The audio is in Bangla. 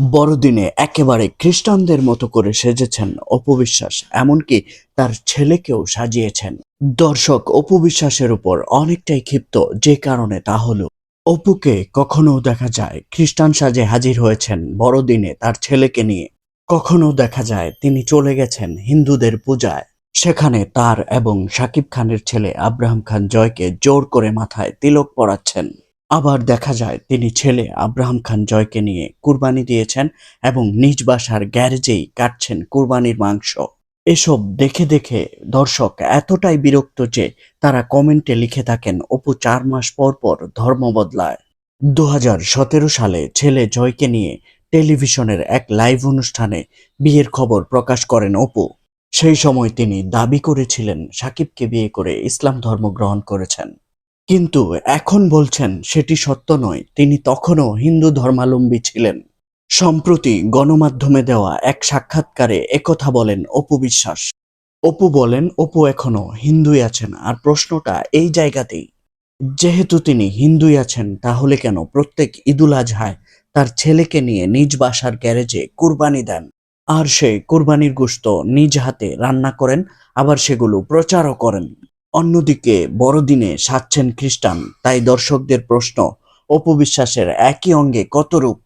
বড়দিনে একেবারে খ্রিস্টানদের মতো করে সেজেছেন অপবিশ্বাস, এমনকি তার ছেলেকেও সাজিয়েছেন। দর্শক, অপবিশ্বাসের উপর অনেকটাই ক্ষিপ্ত, যে কারণে তা হলো। অপুকে কখনো দেখা যায় খ্রিস্টান সাজে হাজির হয়েছেন বড়দিনে তার ছেলেকে নিয়ে। কখনো দেখা যায় তিনি চলে গেছেন হিন্দুদের পূজায়। সেখানে তার এবং শাকিব খানের ছেলে আব্রাহাম খান জয়কে জোর করে মাথায় তিলক পরাচ্ছেন। আবার দেখা যায় তিনি ছেলে আব্রাহাম খান জয়কে নিয়ে কুরবানি দিয়েছেন এবং নিজ বাসার গ্যারেজেই কাটছেন কুরবানির মাংস। এসব দেখে দেখে দর্শক এতটাই বিরক্ত যে তারা কমেন্টে লিখে থাকেন, অপু, চার মাস পর পর ধর্ম বদলায়। দু হাজার সতেরো সালে ছেলে জয়কে নিয়ে টেলিভিশনের এক লাইভ অনুষ্ঠানে বিয়ের খবর প্রকাশ করেন অপু। সেই সময় তিনি দাবি করেছিলেন, সাকিবকে বিয়ে করে ইসলাম ধর্ম গ্রহণ করেছেন। কিন্তু এখন বলছেন সেটি সত্য নয়। তিনি তখনও হিন্দু ধর্মাবলম্বী ছিলেন। সম্প্রতি গণমাধ্যমে দেওয়া এক সাক্ষাৎকারে একথা বলেন অপু বিশ্বাস। অপু বলেন, অপু এখনও হিন্দুই আছেন আর প্রশ্নটা এই জায়গাতেই। যেহেতু তিনি হিন্দুই আছেন, তাহলে কেন প্রত্যেক ঈদুল আজহায় তার ছেলেকে নিয়ে নিজ বাসার গ্যারেজে কুরবানি দেন? আর সে কুরবানির গোশত নিজ হাতে রান্না করেন, আবার সেগুলো প্রচারও করেন। অন্যদিকে বড়দিনে সাজছেন খ্রিস্টান তাই দর্শকদের প্রশ্ন অপবিশ্বাসের একই অঙ্গে কত রূপ?